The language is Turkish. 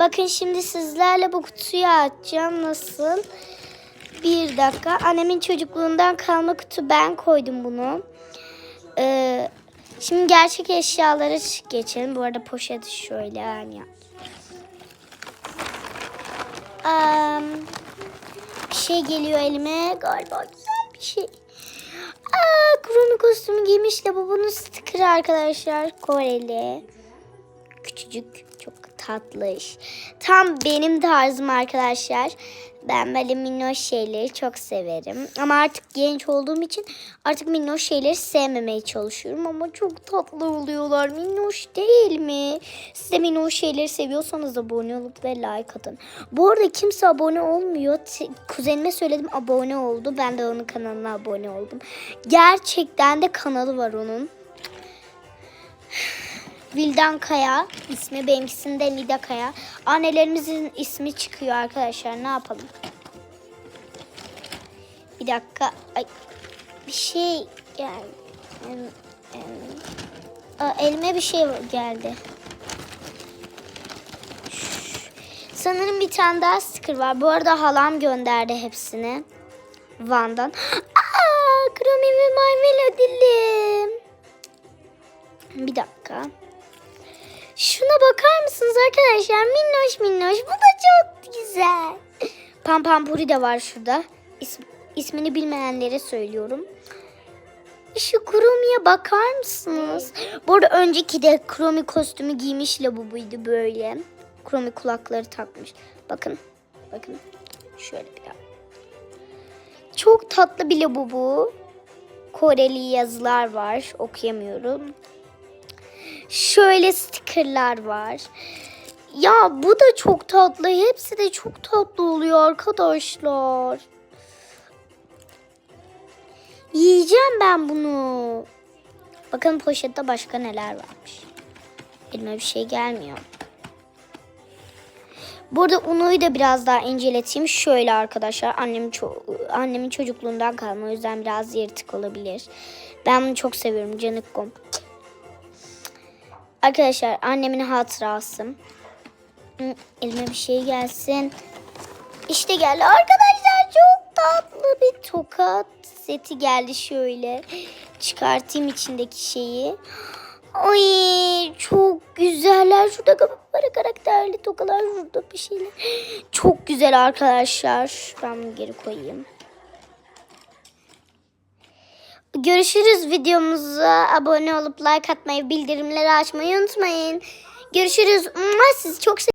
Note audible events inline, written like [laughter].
Bakın şimdi sizlerle bu kutuyu açacağım. Nasıl? Bir dakika. Annemin çocukluğundan kalma kutu. Ben koydum bunu. Ee, şimdi gerçek eşyalara geçelim. Bu arada poşeti şöyle yani. Am, bir şey geliyor elime. Galiba güzel bir şey. Aa, Kromi kostümü giymiş bunun sticker'ı arkadaşlar. Koreli. Küçücük. Çok tatlış. Tam benim tarzım arkadaşlar. Ben böyle minnoş şeyleri çok severim. Ama artık genç olduğum için artık minnoş şeyleri sevmemeye çalışıyorum. Ama çok tatlı oluyorlar. Minnoş değil mi? Siz de minnoş şeyleri seviyorsanız abone olup ve like atın. Bu arada kimse abone olmuyor. Kuzenime söyledim abone oldu. Ben de onun kanalına abone oldum. Gerçekten de kanalı var onun. Vildan Kaya ismi benimkisinde Nida Kaya. Annelerimizin ismi çıkıyor arkadaşlar. Ne yapalım? Bir dakika. Ay, bir şey geldi. Aa, elime bir şey geldi. Sanırım bir tane daha sticker var. Bu arada halam gönderdi hepsini. Van'dan. [gasps] Aa, Kromi ve My Melody'lim. Bir dakika. Şuna bakar mısınız arkadaşlar? Minnoş minnoş. Bu da çok güzel. Pam Pampuri de var şurada. İsm, ismini bilmeyenlere söylüyorum. Şu Kromi'ye bakar mısınız? Bu arada önceki de Kromi kostümü giymiş Labubu'ydu böyle. Kromi kulakları takmış. Bakın. Bakın. Şöyle bir daha. Çok tatlı bir Labubu. Koreli yazılar var. Okuyamıyorum. Şöyle stickerlar var. Ya bu da çok tatlı. Hepsi de çok tatlı oluyor arkadaşlar. Yiyeceğim ben bunu. Bakın poşette başka neler varmış. Elime bir şey gelmiyor. Burada Uno'yu da biraz daha inceleteyim. Şöyle arkadaşlar annem ço- annemin çocukluğundan kalma o yüzden biraz yırtık olabilir. Ben bunu çok seviyorum canıkkom. Arkadaşlar annemin hatırası. Elime bir şey gelsin. İşte geldi. Arkadaşlar çok tatlı bir tokat seti geldi şöyle. Çıkartayım içindeki şeyi. Ay çok güzeller. Şurada para karakterli tokalar şurada bir şeyler. Çok güzel arkadaşlar. Ben bunu geri koyayım. Görüşürüz videomuza abone olup like atmayı, bildirimleri açmayı unutmayın. Görüşürüz. Sizi çok seviyorum.